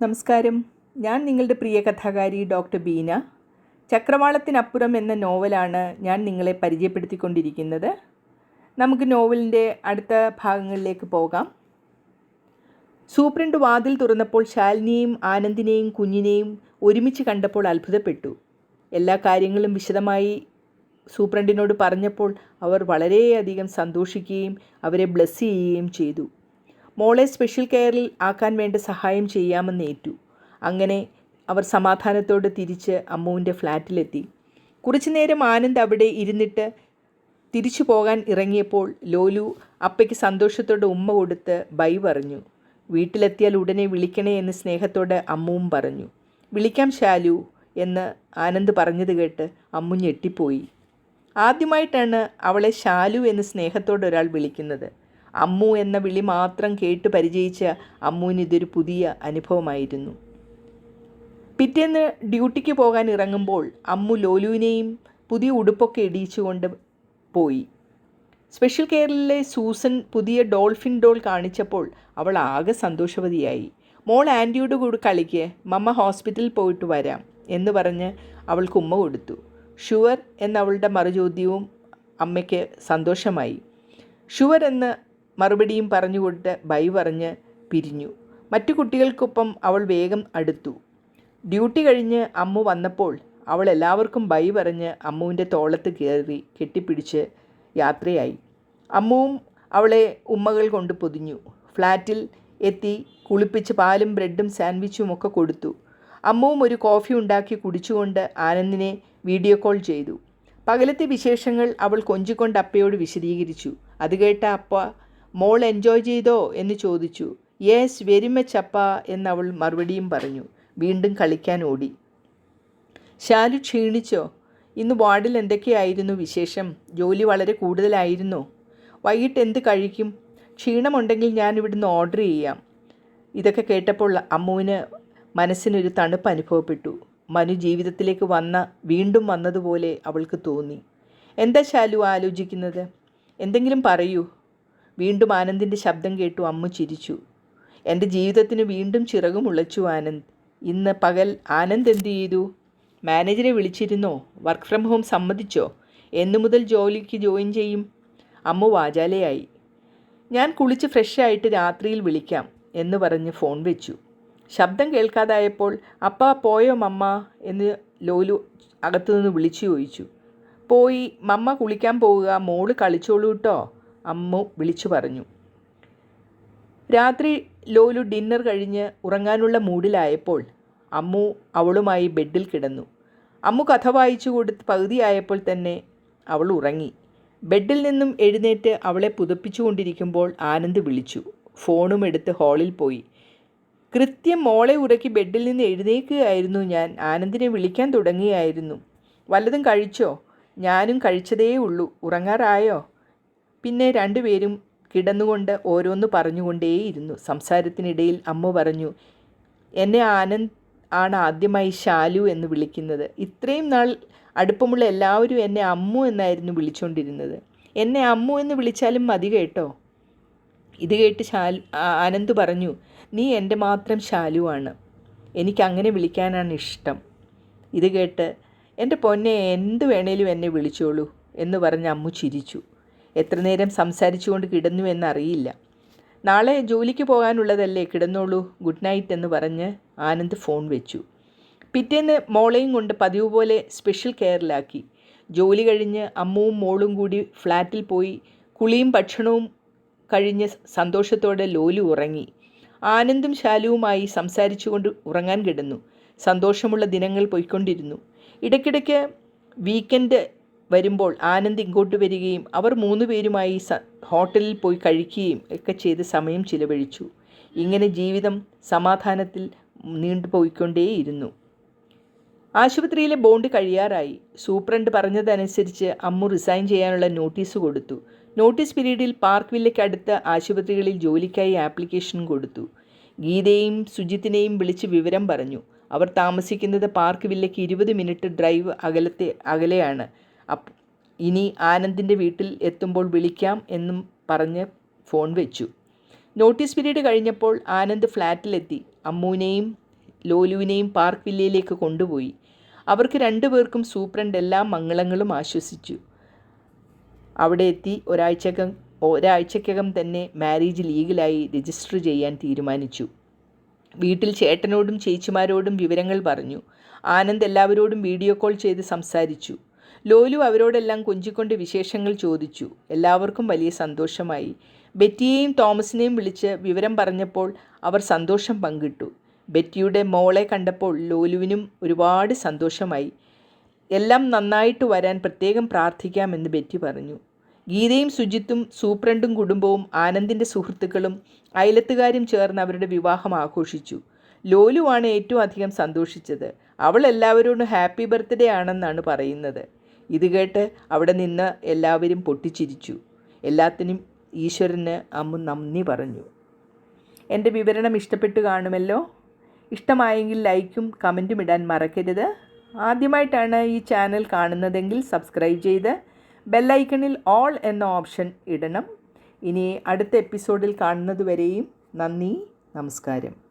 നമസ്കാരം. ഞാൻ നിങ്ങളുടെ പ്രിയ കഥാകാരി ഡോക്ടർ ബീന. ചക്രവാളത്തിനപ്പുറം എന്ന നോവലാണ് ഞാൻ നിങ്ങളെ പരിചയപ്പെടുത്തിക്കൊണ്ടിരിക്കുന്നത്. നമുക്ക് നോവലിന്റെ അടുത്ത ഭാഗങ്ങളിലേക്ക് പോകാം. സൂപ്രണ്ട് വാതിൽ തുറന്നപ്പോൾ ശാലിനിയെയും ആനന്ദിനെയും കുഞ്ഞിനെയും ഒരുമിച്ച് കണ്ടപ്പോൾ അത്ഭുതപ്പെട്ടു. എല്ലാ കാര്യങ്ങളും വിശദമായി സൂപ്രണ്ടിനോട് പറഞ്ഞപ്പോൾ അവർ വളരെയധികം സന്തോഷിക്കുകയും അവരെ ബ്ലസ് ചെയ്യുകയും ചെയ്തു. മോളെ സ്പെഷ്യൽ കെയറിൽ ആക്കാൻ വേണ്ട സഹായം ചെയ്യാമെന്ന് ഏറ്റു. അങ്ങനെ അവർ സമാധാനത്തോടെ തിരിച്ച് അമ്മുവിന്റെ ഫ്ലാറ്റിലെത്തി. കുറച്ചു നേരം ആനന്ദ് അവിടെ ഇരുന്നിട്ട് തിരിച്ചു പോകാൻ ഇറങ്ങിയപ്പോൾ ലോലു അപ്പയ്ക്ക് സന്തോഷത്തോടെ ഉമ്മ കൊടുത്ത് ബൈ പറഞ്ഞു. വീട്ടിലെത്തിയാൽ ഉടനെ വിളിക്കണേ എന്ന് സ്നേഹത്തോടെ അമ്മുവും പറഞ്ഞു. വിളിക്കാം ശാലു എന്ന് ആനന്ദ് പറഞ്ഞത് കേട്ട് അമ്മു ഞെട്ടിപ്പോയി. ആദ്യമായിട്ടാണ് അവളെ ശാലു എന്ന് സ്നേഹത്തോടെ ഒരാൾ വിളിക്കുന്നത്. അമ്മു എന്ന വിളി മാത്രം കേട്ട് പരിചയിച്ച അമ്മുവിന് ഇതൊരു പുതിയ അനുഭവമായിരുന്നു. പിറ്റേന്ന് ഡ്യൂട്ടിക്ക് പോകാൻ ഇറങ്ങുമ്പോൾ അമ്മു ലോലുവിനെയും പുതിയ ഉടുപ്പൊക്കെ ഇടിയിച്ചുകൊണ്ട് പോയി. സ്പെഷ്യൽ കെയറിലെ സൂസൻ പുതിയ ഡോൾഫിൻ ഡോൾ കാണിച്ചപ്പോൾ അവൾ ആകെ സന്തോഷവതിയായി. മോൾ ആന്റിയുടെ കൂടെ കളിക്ക് മമ്മ ഹോസ്പിറ്റലിൽ പോയിട്ട് വരാം എന്ന് പറഞ്ഞ് അവൾക്ക് ഉമ്മ കൊടുത്തു. ഷുവർ എന്നവളുടെ മറുചോദ്യവും അമ്മയ്ക്ക് സന്തോഷമായി. ഷുവർ എന്ന് മറുപടിയും പറഞ്ഞുകൊണ്ട് ബൈ പറഞ്ഞ് പിരിഞ്ഞു. മറ്റു കുട്ടികൾക്കൊപ്പം അവൾ വേഗം അടുത്തു. ഡ്യൂട്ടി കഴിഞ്ഞ് അമ്മു വന്നപ്പോൾ അവൾ എല്ലാവർക്കും ബൈ പറഞ്ഞ് അമ്മുവിന്റെ തോളത്ത് കയറി കെട്ടിപ്പിടിച്ച് യാത്രയായി. അമ്മുവും അവളെ ഉമ്മകൾ കൊണ്ട് പൊതിഞ്ഞു. ഫ്ലാറ്റിൽ എത്തി കുളിപ്പിച്ച് പാലും ബ്രെഡും സാൻഡ്വിച്ചും ഒക്കെ കൊടുത്തു. അമ്മുവും ഒരു കോഫി ഉണ്ടാക്കി കുടിച്ചുകൊണ്ട് ആനന്ദിനെ വീഡിയോ കോൾ ചെയ്തു. പകലത്തെ വിശേഷങ്ങൾ അവൾ കൊഞ്ചിക്കൊണ്ട് അപ്പയോട് വിശദീകരിച്ചു. അത് കേട്ട അപ്പ മോൾ എൻജോയ് ചെയ്തോ എന്ന് ചോദിച്ചു. യേസ് വെരി മച്ച് അപ്പ എന്നവൾ മറുപടിയും പറഞ്ഞു. വീണ്ടും കളിക്കാൻ ഓടി. ശാലു ക്ഷീണിച്ചോ? ഇന്ന് വാർഡിൽ എന്തൊക്കെയായിരുന്നു വിശേഷം? ജോലി വളരെ കൂടുതലായിരുന്നു? വൈകിട്ട് എന്ത് കഴിക്കും? ക്ഷീണമുണ്ടെങ്കിൽ ഞാൻ ഇവിടുന്ന് ഓർഡർ ചെയ്യാം. ഇതൊക്കെ കേട്ടപ്പോൾ അമ്മുവിന് മനസ്സിനൊരു തണുപ്പ് അനുഭവപ്പെട്ടു. മനു ജീവിതത്തിലേക്ക് വന്ന വീണ്ടും വന്നതുപോലെ അവൾക്ക് തോന്നി. എന്താ ശാലു ആലോചിക്കുന്നത്? എന്തെങ്കിലും പറയൂ. വീണ്ടും ആനന്ദിന്റെ ശബ്ദം കേട്ടു അമ്മു ചിരിച്ചു. എന്റെ ജീവിതത്തിന് വീണ്ടും ചിറകും ഉളച്ചു ആനന്ദ്. ഇന്ന് പകൽ ആനന്ദ് എന്തു ചെയ്തു? മാനേജറെ വിളിച്ചിരുന്നോ? വർക്ക് ഫ്രം ഹോം സമ്മതിച്ചോ? എന്നു മുതൽ ജോലിക്ക് ജോയിൻ ചെയ്യും. അമ്മു വാചാലയായി. ഞാൻ കുളിച്ച് ഫ്രഷ് ആയിട്ട് രാത്രിയിൽ വിളിക്കാം എന്ന് പറഞ്ഞ് ഫോൺ വെച്ചു. ശബ്ദം കേൾക്കാതായപ്പോൾ അപ്പ പോയോ മമ്മ? എന്ന് ലോലു അകത്തുനിന്ന് വിളിച്ചു ചോദിച്ചു. പോയി മമ്മ കുളിക്കാൻ പോവുക മോൾ കളിച്ചോളൂ കേട്ടോ അമ്മു വിളിച്ചു പറഞ്ഞു. രാത്രി ലോലു ഡിന്നർ കഴിഞ്ഞ് ഉറങ്ങാനുള്ള മൂഡിലായപ്പോൾ അമ്മു അവളുമായി ബെഡിൽ കിടന്നു. അമ്മു കഥ വായിച്ചു കൊടുത്ത് പകുതിയായപ്പോൾ തന്നെ അവൾ ഉറങ്ങി. ബെഡിൽ നിന്നും എഴുന്നേറ്റ് അവളെ പുതപ്പിച്ചുകൊണ്ടിരിക്കുമ്പോൾ ആനന്ദ് വിളിച്ചു. ഫോണും എടുത്ത് ഹാളിൽ പോയി. കൃത്യം മോളെ ഉറക്കി ബെഡിൽ നിന്ന് എഴുന്നേക്കുകയായിരുന്നു ഞാൻ. ആനന്ദിനെ വിളിക്കാൻ തുടങ്ങിയായിരുന്നു വല്ലതും കഴിച്ചോ? ഞാനും കഴിച്ചതേ ഉള്ളൂ ഉറങ്ങാറായോ? പിന്നെ രണ്ടുപേരും കിടന്നുകൊണ്ട് ഓരോന്ന് പറഞ്ഞുകൊണ്ടേയിരുന്നു. സംസാരത്തിനിടയിൽ അമ്മ പറഞ്ഞു എന്നെ ആനന്ദ് ആണ് ആദ്യമായി ശാലു എന്ന് വിളിക്കുന്നത്. ഇത്രയും നാൾ അടുപ്പമുള്ള എല്ലാവരും എന്നെ അമ്മു എന്നായിരുന്നു വിളിച്ചുകൊണ്ടിരുന്നത് എന്നെ അമ്മു എന്ന് വിളിച്ചാലും മതി കേട്ടോ ഇത് കേട്ട് ശാലു ആനന്ദ് പറഞ്ഞു നീ എന്റെ മാത്രം ശാലുവാണ് എനിക്ക് അങ്ങനെ വിളിക്കാനാണ് ഇഷ്ടം. ഇത് കേട്ട് എന്റെ പൊന്നെ എന്ത് വേണേലും എന്നെ വിളിച്ചോളൂ എന്ന് പറഞ്ഞ് അമ്മു ചിരിച്ചു. എത്ര നേരം സംസാരിച്ചുകൊണ്ട് കിടന്നു എന്നറിയില്ല നാളെ ജോലിക്ക് പോകാനുള്ളതല്ലേ കിടന്നോളൂ ഗുഡ് നൈറ്റ് എന്ന് പറഞ്ഞ് ആനന്ദ് ഫോൺ വെച്ചു. പിറ്റേന്ന് മോളെയും കൊണ്ട് പതിവ് പോലെ സ്പെഷ്യൽ കെയറിലാക്കി. ജോലി കഴിഞ്ഞ് അമ്മുവും മോളും കൂടി ഫ്ലാറ്റിൽ പോയി കുളിയും ഭക്ഷണവും കഴിഞ്ഞ് സന്തോഷത്തോടെ ലോലു ഉറങ്ങി. ആനന്ദും ശാലുവുമായി സംസാരിച്ചുകൊണ്ട് ഉറങ്ങാൻ കിടന്നു. സന്തോഷമുള്ള ദിനങ്ങൾ പോയിക്കൊണ്ടിരുന്നു. ഇടയ്ക്കിടയ്ക്ക് വീക്കെൻഡ് വരുമ്പോൾ ആനന്ദ് ഇങ്ങോട്ട് വരികയും അവർ മൂന്ന് പേരുമായി സ ഹോട്ടലിൽ പോയി കഴിക്കുകയും ഒക്കെ ചെയ്ത് സമയം ചിലവഴിച്ചു. ഇങ്ങനെ ജീവിതം സമാധാനത്തിൽ നീണ്ടുപോയിക്കൊണ്ടേയിരുന്നു ആശുപത്രിയിലെ ബോണ്ട് കഴിയാറായി. സൂപ്രണ്ട് പറഞ്ഞതനുസരിച്ച് അമ്മു റിസൈൻ ചെയ്യാനുള്ള നോട്ടീസ് കൊടുത്തു. നോട്ടീസ് പീരീഡിൽ പാർക്ക് വില്ലയ്ക്ക് അടുത്ത ആശുപത്രികളിൽ ജോലിക്കായി ആപ്ലിക്കേഷൻ കൊടുത്തു. ഗീതയെയും സുജിത്തിനെയും വിളിച്ച് വിവരം പറഞ്ഞു. അവർ താമസിക്കുന്നത് പാർക്ക് വില്ലയ്ക്ക് ഇരുപത് മിനിറ്റ് ഡ്രൈവ് അകലത്തെ അകലെയാണ്. അപ്പ് ഇനി ആനന്ദിന്റെ വീട്ടിൽ എത്തുമ്പോൾ വിളിക്കാം എന്നും പറഞ്ഞ് ഫോൺ വെച്ചു. നോട്ടീസ് പീരീഡ് കഴിഞ്ഞപ്പോൾ ആനന്ദ് ഫ്ലാറ്റിലെത്തി. അമ്മുവിനെയും ലോലുവിനെയും പാർക്ക് വില്ലയിലേക്ക് കൊണ്ടുപോയി. അവർക്ക് രണ്ടുപേർക്കും സൂപ്രണ്ട് എല്ലാ മംഗളങ്ങളും ആശ്വസിച്ചു. അവിടെ എത്തി ഒരാഴ്ചക്കകം ഒരാഴ്ചക്കകം തന്നെ മാരേജ് ലീഗലായി രജിസ്റ്റർ ചെയ്യാൻ തീരുമാനിച്ചു. വീട്ടിൽ ചേട്ടനോടും ചേച്ചിമാരോടും വിവരങ്ങൾ പറഞ്ഞു. ആനന്ദ് എല്ലാവരോടും വീഡിയോ കോൾ ചെയ്ത് സംസാരിച്ചു. ലോലു അവരോടെല്ലാം കൊഞ്ചിക്കൊണ്ട് വിശേഷങ്ങൾ ചോദിച്ചു. എല്ലാവർക്കും വലിയ സന്തോഷമായി. ബെറ്റിയെയും തോമസിനെയും വിളിച്ച് വിവരം പറഞ്ഞപ്പോൾ അവർ സന്തോഷം പങ്കിട്ടു. ബെറ്റിയുടെ മോളെ കണ്ടപ്പോൾ ലോലുവിനും ഒരുപാട് സന്തോഷമായി. എല്ലാം നന്നായിട്ട് വരാൻ പ്രത്യേകം പ്രാർത്ഥിക്കാമെന്ന് ബെറ്റി പറഞ്ഞു. ഗീതയും സുജിത്തും സൂപ്രണ്ടും കുടുംബവും ആനന്ദിന്റെ സുഹൃത്തുക്കളും അയലത്തുകാരും ചേർന്ന് അവരുടെ വിവാഹം ആഘോഷിച്ചു. ലോലുവാണ് ഏറ്റവും അധികം സന്തോഷിച്ചത്. അവൾ എല്ലാവരോടും ഹാപ്പി ബർത്ത്ഡേ ആണെന്നാണ് പറയുന്നത്. ഇത് കേട്ട് അവിടെ നിന്ന് എല്ലാവരും പൊട്ടിച്ചിരിച്ചു. എല്ലാത്തിനും ഈശ്വരന് അമ്മ നന്ദി പറഞ്ഞു. എന്റെ വിവരണം ഇഷ്ടപ്പെട്ടു കാണുമല്ലോ? ഇഷ്ടമായെങ്കിൽ ലൈക്കും കമന്റും ഇടാൻ മറക്കരുത്. ആദ്യമായിട്ടാണ് ഈ ചാനൽ കാണുന്നതെങ്കിൽ സബ്സ്ക്രൈബ് ചെയ്ത് ബെല്ലൈക്കണിൽ ഓൾ എന്ന ഓപ്ഷൻ ഇടണം. ഇനി അടുത്ത എപ്പിസോഡിൽ കാണുന്നതുവരെയും നന്ദി നമസ്കാരം.